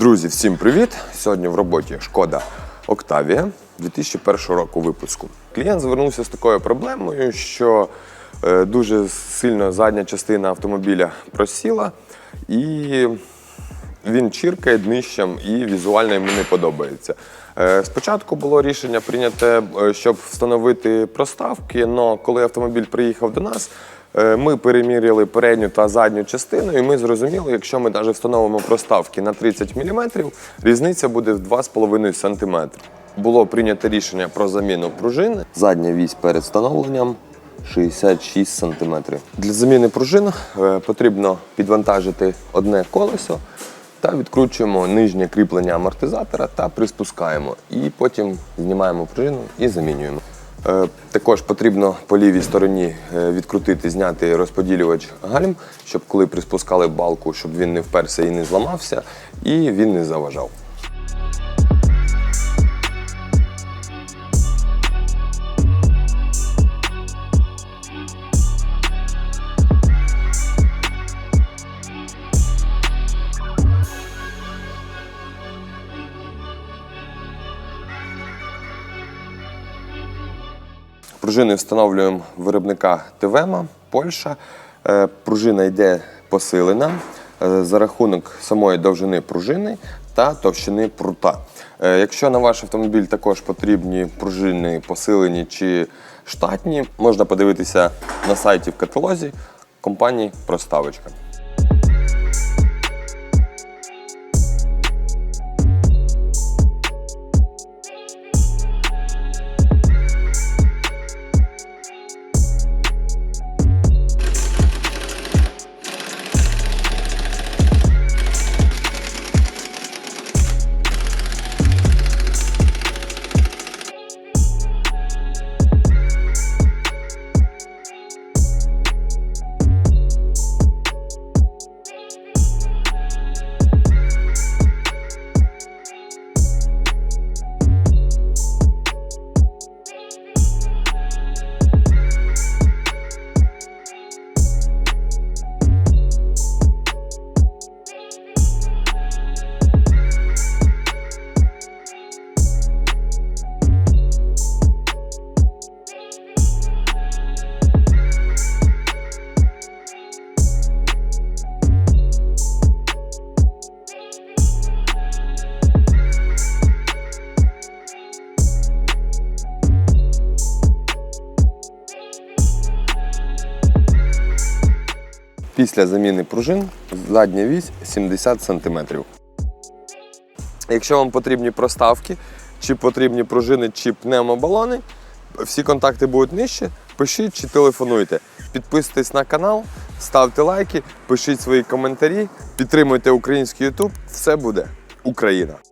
Друзі, всім привіт! Сьогодні в роботі шкода Октавія 2001 року випуску. Клієнт звернувся з такою проблемою, що е, дуже сильно задня частина автомобіля просіла, і він чіркає днищем і візуально йому не подобається. Е, Спочатку було рішення прийняте, е, щоб встановити проставки, але коли автомобіль приїхав до нас, ми переміряли передню та задню частину, і ми зрозуміли, якщо ми навіть встановимо проставки на 30 мм, різниця буде в 2,5 см. Було прийнято рішення про заміну пружини. Задня вісь перед встановленням 66 см. Для заміни пружин е, потрібно підвантажити одне колесо та відкручуємо нижнє кріплення амортизатора та приспускаємо. І потім знімаємо пружину і замінюємо. Е, Також потрібно по лівій стороні е, відкрутити, зняти розподілювач гальм, щоб коли приспускали балку, щоб він не вперся і не зламався, і він не заважав. Пружини встановлюємо виробника ТВМа, Польща. Е, Пружина йде посилена е, за рахунок самої довжини пружини та товщини прута. Е, Якщо на ваш автомобіль також потрібні пружини посилені чи штатні, можна подивитися на сайті в каталозі компанії Проставочка. Після заміни пружин задня вісь 70 см. Якщо вам потрібні проставки, чи потрібні пружини, чи пневмобалони, всі контакти будуть нижче. Пишіть чи телефонуйте. Підписуйтесь на канал, ставте лайки, пишіть свої коментарі, підтримуйте український YouTube. Все буде Україна!